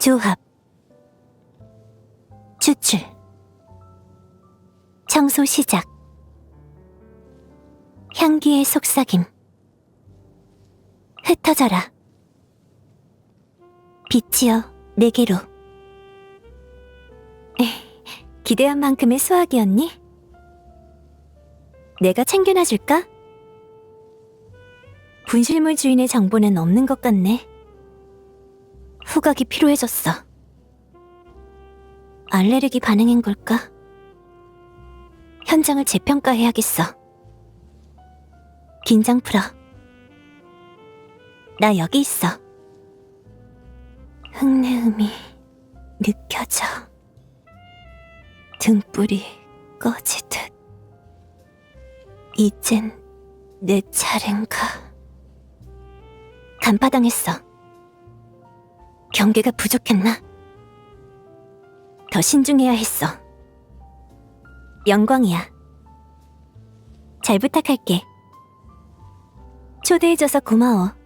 조합 추출 청소 시작 향기의 속삭임 흩어져라 빛이여 내게로 에, 기대한 만큼의 수확이었니? 내가 챙겨놔 줄까? 분실물 주인의 정보는 없는 것 같네. 후각이 필요해졌어. 알레르기 반응인 걸까? 현장을 재평가해야겠어. 긴장 풀어. 나 여기 있어. 흙내음이 느껴져. 등불이 꺼지듯. 이젠 내 차례인가? 간파당했어. 경계가 부족했나? 더 신중해야 했어. 영광이야. 잘 부탁할게. 초대해줘서 고마워.